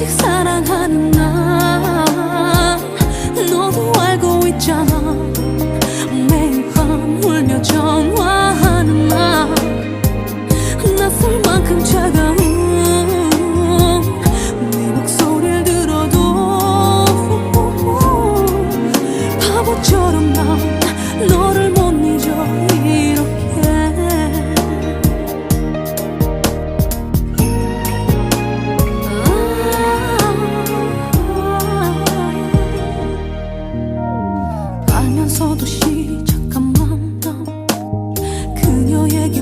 아직 사랑하는 나. 너도 알고 있잖아. 매일 밤 울며 전화하는 나. 낯설 만큼 차가운 네 목소리를 들어도 바보처럼 난 너를 서도 시작한 만남. 그녀에게